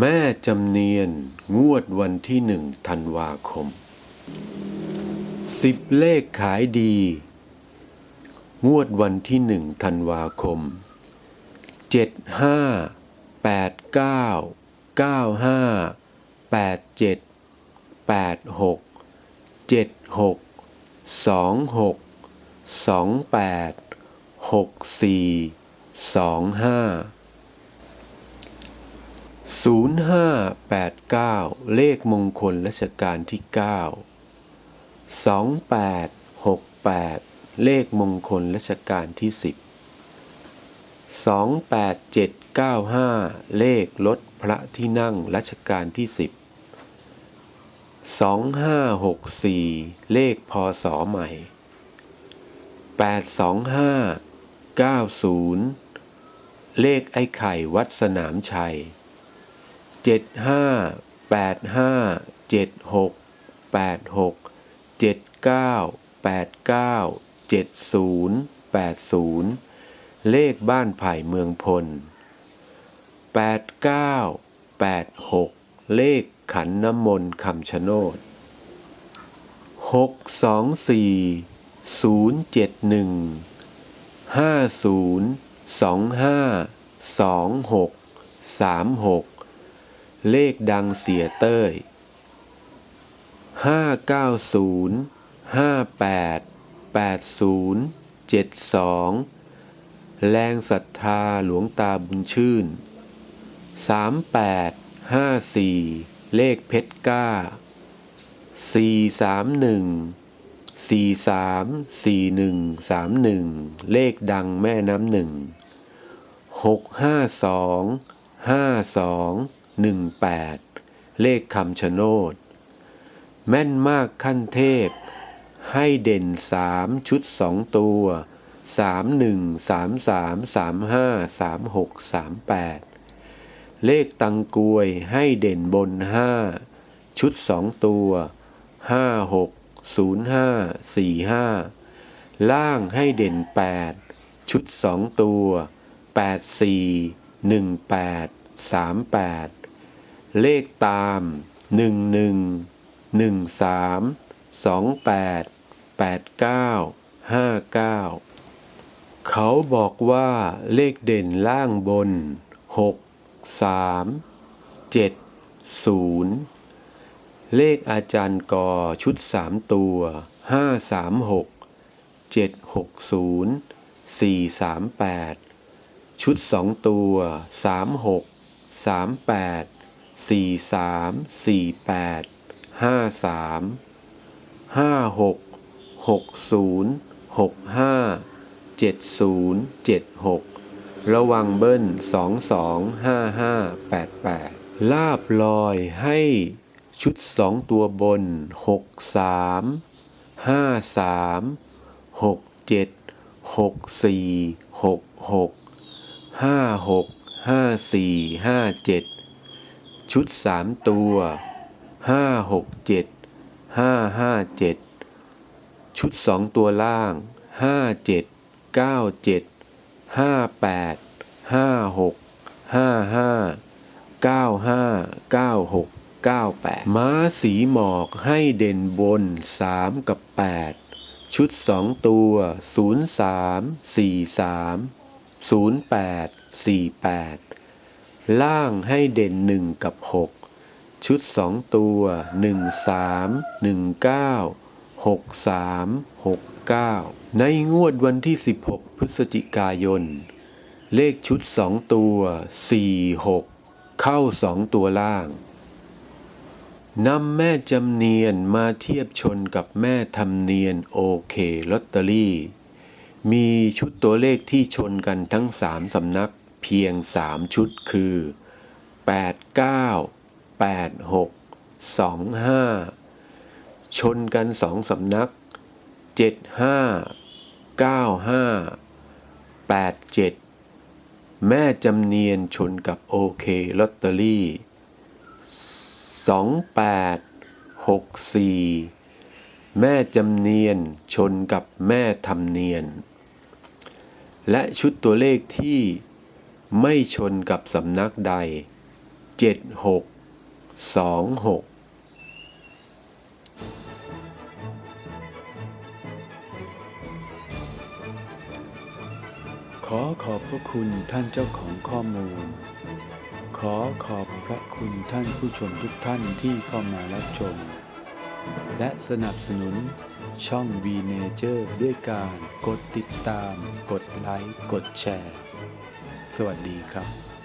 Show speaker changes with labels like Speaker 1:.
Speaker 1: แม่จำเนียนงวดวันที่หนึ่งธันวาคมสิบเลขขายดี งวดวันที่หนึ่งธันวาคมเจ็ดห้าแปดเก้าเก้าห้าแปดเจ็ดแปดหกเจ็ดหกสองหกสองแปดหกสี่สองห้า 0589 เลขมงคลรัชกาลที่ 9 2868 เลขมงคลรัชกาลที่ 10 28795 เลขลดพระที่นั่งรัชกาลที่ 10 2564 เลขพศใหม่ 825 90 เลขไอ้ไข่วัดสนามชัย เจ็ดห้าแปดห้าเจ็ดหกแปดหกเจ็ดเก้าแปดเก้าเจ็ดศูนย์แปดศูนย์เลขบ้านไผ่เมืองพลแปดเก้าแปดหกเลขขันน้ำมนต์คำชะโนดหกสองสี่ศูนย์เจ็ดหนึ่งห้าศูนย์สองห้าสองหกสามหก เลขดังเสียเต้ยห้าเก้าศูนย์ห้าแปดแปดศูนย์เจ็ดสองแรงศรัทธาหลวงตาบุญชื่นสามแปดห้าสี่เลขเพชรก้าสี่สามหนึ่งสี่สามสี่หนึ่งสามหนึ่งเลขดังแม่น้ำหนึ่งหก 18 เลขคำชะโนด แม่นมากขั้นเทพ ให้เด่นสามชุดสองตัวสามหนึ่งสามสามสามห้าสามหกสามแปดเลขตังกวยให้เด่นบนห้าชุดสองตัวห้าหกศูนย์ห้าสี่ห้าล่างให้เด่นแปดชุดสองตัวแปดสี่หนึ่งแปดสามแปด เลขตามหนึ่งหนึ่งหนึ่งสามสองแปดแปดเก้าห้าเก้าเขาบอกว่าเลขเด่นล่างบนหกสามเจ็ดศูนย์เลขอาจารย์กอชุดสามตัวห้าสามหกเจ็ดหกศูนย์สี่สามแปดชุดสองตัวสามหก สี่สามสี่แปดห้าสามห้าหกหกศูนย์หกห้าเจ็ดศูนย์เจ็ดหกระวังเบิ้ลสองสองห้าห้าแปดแปดลาบลอยให้ชุดสองตัวบนหกสามห้าสามหกเจ็ดหกสี่หกหกห้าหกห้าสี่ห้าเจ็ด ชุดสามตัวห้าหกเจ็ดห้าห้าเจ็ดชุดสองตัวล่างห้าเจ็ดเก้าเจ็ดห้าแปดห้าหกห้าห้าเก้าห้าเก้าหกเก้าแปดม้าสีหมอกให้เด่นบนสามกับแปดชุดสองตัวศูนย์สามสี่สามศูนย์แปดสี่แปด ล่างให้เด่นหนึ่งกับหกชุดสองตัวหนึ่งสามหนึ่งเก้าหกสามหกเก้าในงวดวันที่16พฤศจิกายน เลขชุดสองตัวสี่หกเข้าสองตัวล่างนำแม่จำเนียนมาเทียบชนกับแม่ทำเนียนโอเคลอตเตอรี่ มีชุดตัวเลขที่ชนกันทั้งสามสำนัก เพียงสามชุดคือ 8 9 8 6 2 5 ชนกันสองสำนักเจ็ดห้าเก้าห้าแปดเจ็ดแม่จำเนียนชนกับโอเคลอตเตอรี่สองแปดหกสี่แม่จำเนียนชนกับแม่ทำเนียน และชุดตัวเลขที่ ไม่ชนกับสำนักใด เจ็ดหกสองหก
Speaker 2: ขอขอบพระคุณท่านเจ้าของข้อมูล ขอขอบพระคุณท่านผู้ชมทุกท่านที่เข้ามารับชม และสนับสนุนช่อง V Nature ด้วยการกดติดตาม กดไลค์ กดแชร์ สวัสดีครับ